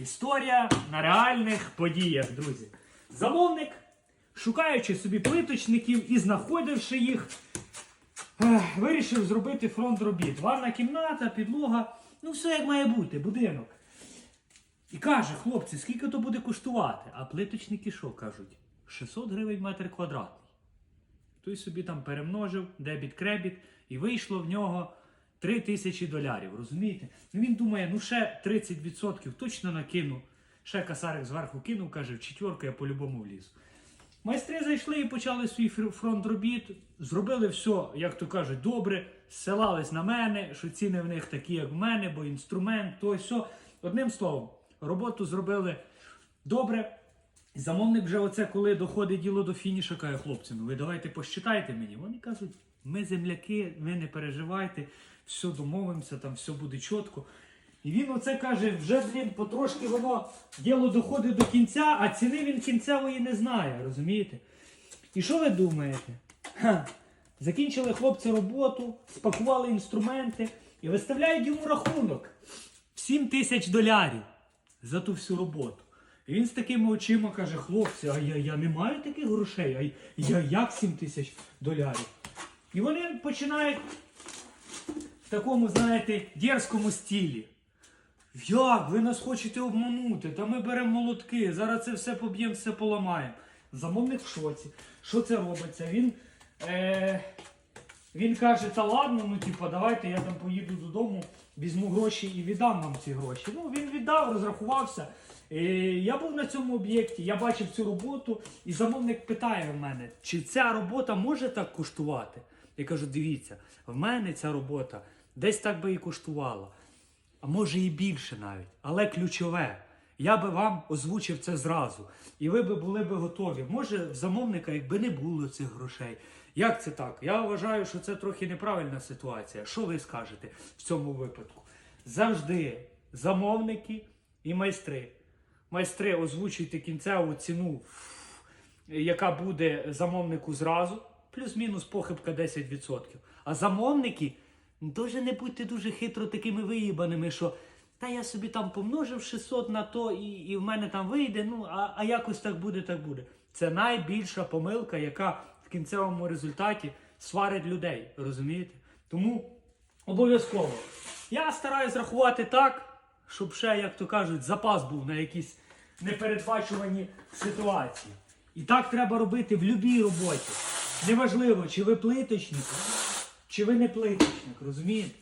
Історія на реальних подіях, друзі. Замовник, шукаючи собі плиточників і знаходивши їх, вирішив зробити фронт робіт. Ванна кімната, підлога, ну все як має бути, будинок. І каже, хлопці, скільки то буде коштувати? А плиточники що кажуть? 600 гривень метр квадратний. Той собі там перемножив дебіт кребіт, і вийшло в нього 3 тисячі долярів. Розумієте? Ну він думає, ну ще 30% точно накину. Ще касарик зверху кинув, каже, в четверку я по-любому влізу. Майстри зайшли і почали свій фронт робіт. Зробили все, як то кажуть, добре. Ссилались на мене, що ціни в них такі, як в мене, бо інструмент, то й все. Одним словом, роботу зробили добре. Замовник вже оце, коли доходить діло до фініша, каже, хлопці, ну ви давайте посчитайте мені. Вони кажуть, ми земляки, ви не переживайте, все домовимося, там все буде чітко. І він оце каже, вже блін, потрошки воно діло доходить до кінця, а ціни він кінцевої не знає, розумієте? І що ви думаєте? Ха. Закінчили хлопці роботу, спакували інструменти і виставляють йому рахунок 7 тисяч долярів за ту всю роботу. І він з такими очима каже: хлопці, а я, я не маю таких грошей, а я як 7 тисяч долярів? І вони починають в такому, знаєте, дерзкому стілі. Як? Ви нас хочете обманути? Та ми беремо молотки, зараз це все поб'ємо, все поламаємо. Замовник в шоці. Що це робиться? Він, е, він каже, та ладно, ну типа, давайте я там поїду додому, візьму гроші і віддам вам ці гроші. Ну, він віддав, розрахувався. Е, я був на цьому об'єкті, я бачив цю роботу, і замовник питає в мене, чи ця робота може так коштувати? Я кажу, дивіться, в мене ця робота десь так би і коштувала а може і більше навіть. Але ключове, я би вам озвучив це зразу, і ви би були би готові. Може, в замовника, якби не було цих грошей. Як це так? Я вважаю, що це трохи неправильна ситуація. Що ви скажете в цьому випадку? Завжди замовники і майстри. Майстри озвучуйте кінцеву ціну, яка буде замовнику зразу, плюс-мінус похибка 10%. А замовники дуже не будьте дуже хитро такими виїбаними, що та я собі там помножив 600 на то, і, і в мене там вийде, ну а, а якось так буде, так буде. Це найбільша помилка, яка в кінцевому результаті сварить людей. Розумієте? Тому обов'язково. Я стараюсь рахувати так, щоб ще, як то кажуть, запас був на якісь непередбачувані ситуації. І так треба робити в будь-якій роботі. Неважливо, чи ви плиточник, чи ви не плиточник, розумієте?